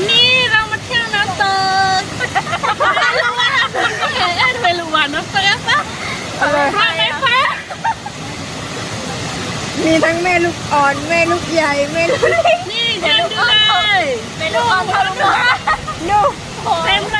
วันนี้เรามาเที่ยวน้ำตกไม่รู้ว่าเอ๊ะทำไมรู้ว่าน้ำตกปะอะไรมาไหมคะมีทั้งแม่ลูกอ่อนแม่ลูกใหญ่แม่ลูกเล็กนี่เดินดูเลยไม่รู้ว่าเขารู้ว่าดูเต็มเลย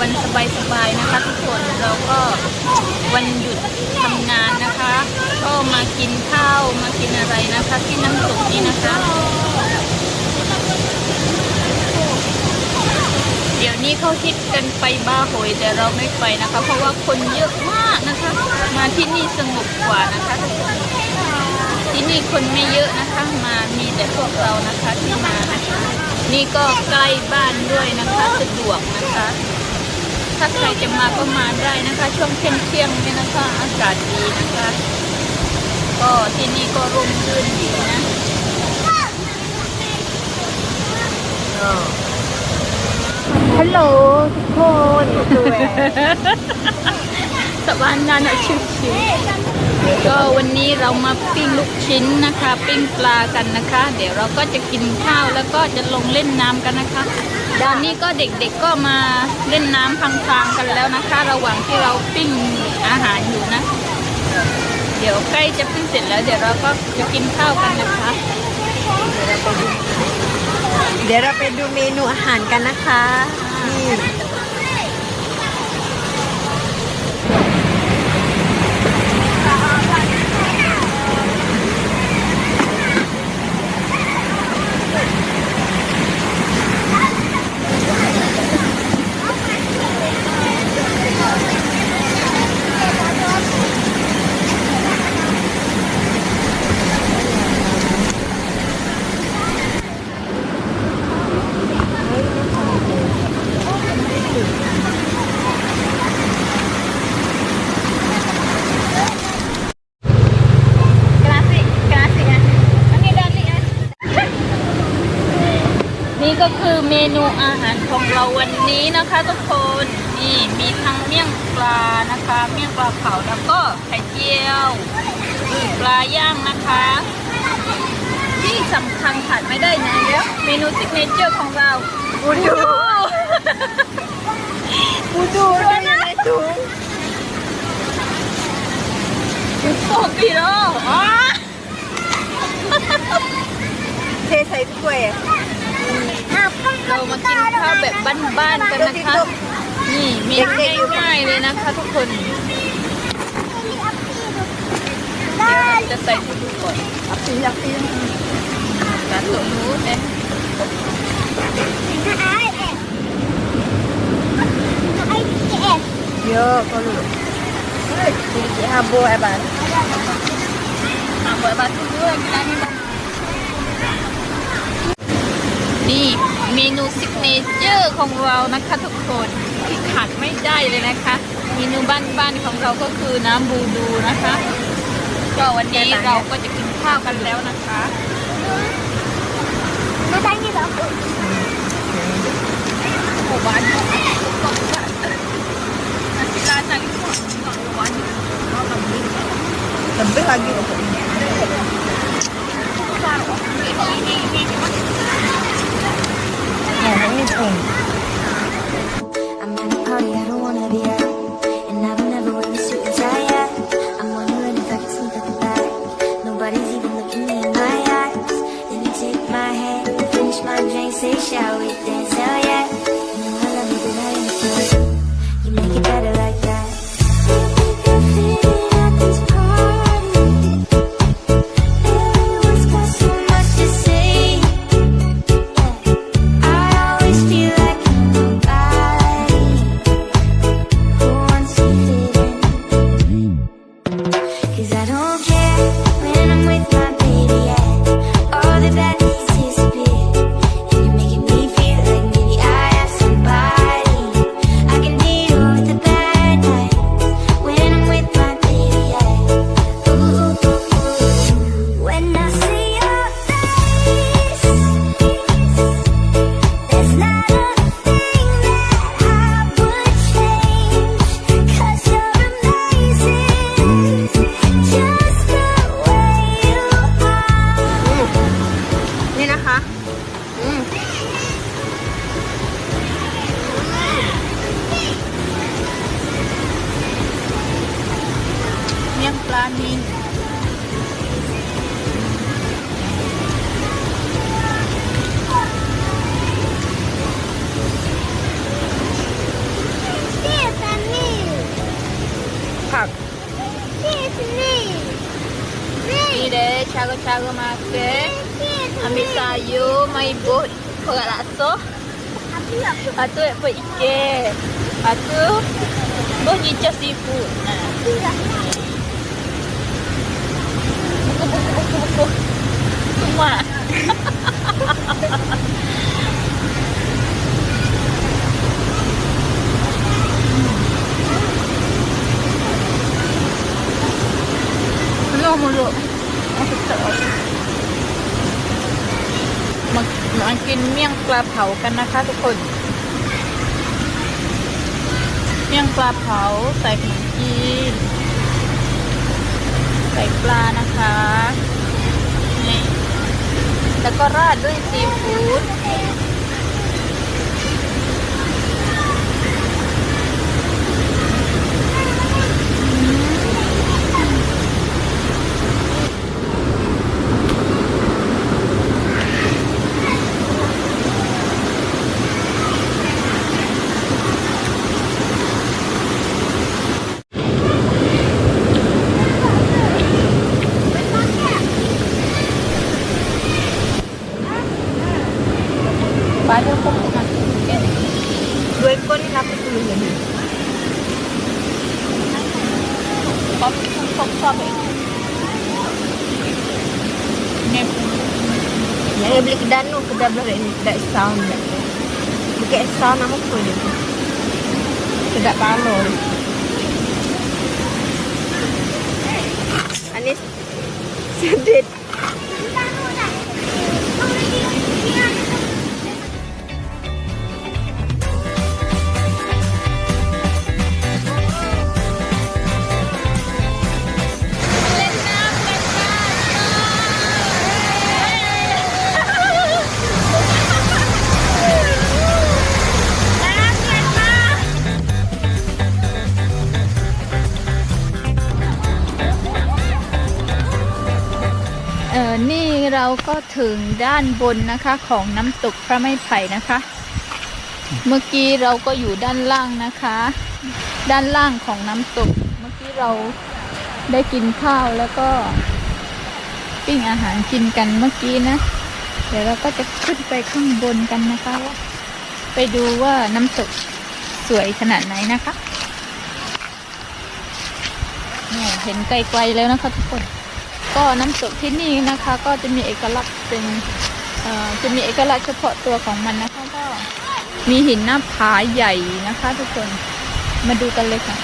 วันสบายๆนะคะทุกคนเราก็วันหยุดทำงานนะคะ ก็มากินข้าวมากินอะไรนะคะ ที่น้ำตกนี้นะคะ เดี๋ยวนี้เขาฮิตกันไปบ้าโหยแต่เราไม่ไปนะคะ เพราะว่าคนเยอะมากนะคะ มาที่นี่สงบกว่านะคะที่นี่คนไม่เยอะนะคะมามีแต่พวกเรานะคะที่มานะคะนี่ก็ใกล้บ้านด้วยนะคะสะดวกนะคะ ถ้าใครจะมาก็มาได้นะคะ ช่วงเที่ยงเที่ยงๆเนี่ยนะคะอากาศดีนะคะ ก็ที่นี่ก็ร่มรื่นดีนะฮัลโหลทุกคน สวยสวรรค์นานาชิวๆก็วันนี้เรามาปิ้งลูกชิ้นนะคะ ปิ้งปลากันนะคะ เดี๋ยวเราก็จะกินข้าวแล้วก็จะลงเล่นน้ำกันนะคะตอนนี้ก็เด็กๆก็มาเล่นน้ำพังๆกันแล้วนะคะ ระหว่างที่เราปิ้งอาหารอยู่นะ เดี๋ยวใกล้จะปิ้งเสร็จแล้ว เดี๋ยวเราก็จะกินข้าวกันนะคะ เดี๋ยวเราไปดูเมนูอาหารกันนะคะนี่ นี่ก็คือเมนูอาหารของเราวันนี้นะคะ ทุกคนนี่มีทั้งเมี่ยงปลานะคะ เมี่ยงปลาเผาแล้วก็ไข่เจียวปลาย่างนะคะ ที่สำคัญขาดไม่ได้นะเดี๋ยวเมนูซิกเนเจอร์ของเรากูดูกูดูด้วยในถุงโอ้ปีโร่อ๋อเทใส่ถ้วยอะ เรามากินข้าวแบบบ้านๆกันนะคะ นี่มนูง่ายๆเลยนะคะทุกคนเดี๋ยวเราจะใส่ทุกก่อนอัพปีอัพปีการตรงนู้นเนี่ยเยอะก็รู้เฮ้ยสีสีฮาโบไอ้บ้าน Ah, buat batu dulu yang kita ni bang. นี่ เมนูซิกเนเจอร์ของเรานะคะทุกคนที่ขาดไม่ได้เลยนะคะ เมนูบ้านๆของเราก็คือน้ำบูดูนะคะ ก็วันนี้เราก็จะกินข้าวกันแล้วนะคะ Matanya bagus. โอ้หวานมากกรอบมากนาฬิกาจังหวะหวา tengah makan Ambil sayur, main bot korak laksa Lepas tu nak buat ikan. Lepas tu Bos nyicah seafood. Buku, buku, buku, buku Semua Hello, my God. Aku tak tahu. มามากินเมี่ยงปลาเผากันนะคะ ทุกคน เมี่ยงปลาเผาใส่ขนมจีนใส่ปลานะคะนี่แล้วก็ราดด้วยซีฟู้ด ปลาเท่าพวกนั้น dua ekor ni 80 je. ป๊อปป๊อปชอบเองเนี่ย Yang dia beli kedai tu, kedai belah ni, kedai sound ni. Bukan sound nama apa dia? Kedai palo ni. Anis sedit. เราก็ถึงด้านบนนะคะของน้ำตกพระไม้ไผ่นะคะ เมื่อกี้เราก็อยู่ด้านล่างนะคะ ด้านล่างของน้ำตก เมื่อกี้เราได้กินข้าวแล้วก็ ปิ้งอาหารกินกันเมื่อกี้นะ เดี๋ยวเราก็จะขึ้นไปข้างบนกันนะคะว่าไปดูว่าน้ำตกสวยขนาดไหนนะคะนี่เห็นไกลๆแล้วนะคะทุกคน ก็น้ำตกที่นี่นะคะ ก็จะมีเอกลักษณ์เป็นเอ่อจะมีเอกลักษณ์เฉพาะตัวของมันนะคะก็มีหินหน้าผาใหญ่นะคะ ทุกคนมาดูกันเลยค่ะ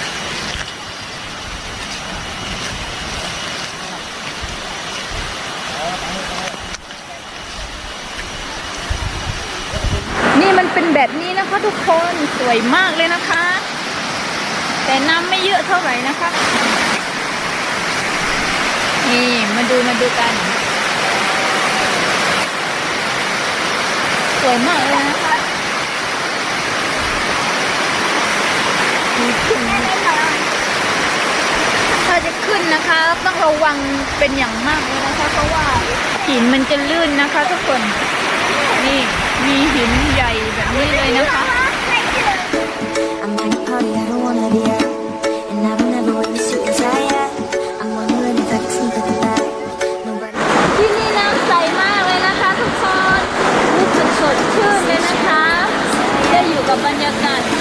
นี่มันเป็นแบบนี้นะคะทุกคนสวยมากเลยนะคะ แต่น้ำไม่เยอะเท่าไหร่นะคะ นี่มาดูมาดูกัน สวยมากเลยนะคะมีขึ้นถ้าจะขึ้นนะคะ ต้องระวังเป็นอย่างมากเลยนะคะ เพราะว่าหินมันจะลื่นนะคะ ทุกคน นี่มีหินใหญ่แบบนี้เลยนะคะ I'm like a party, I don't wanna be at kebanyakan.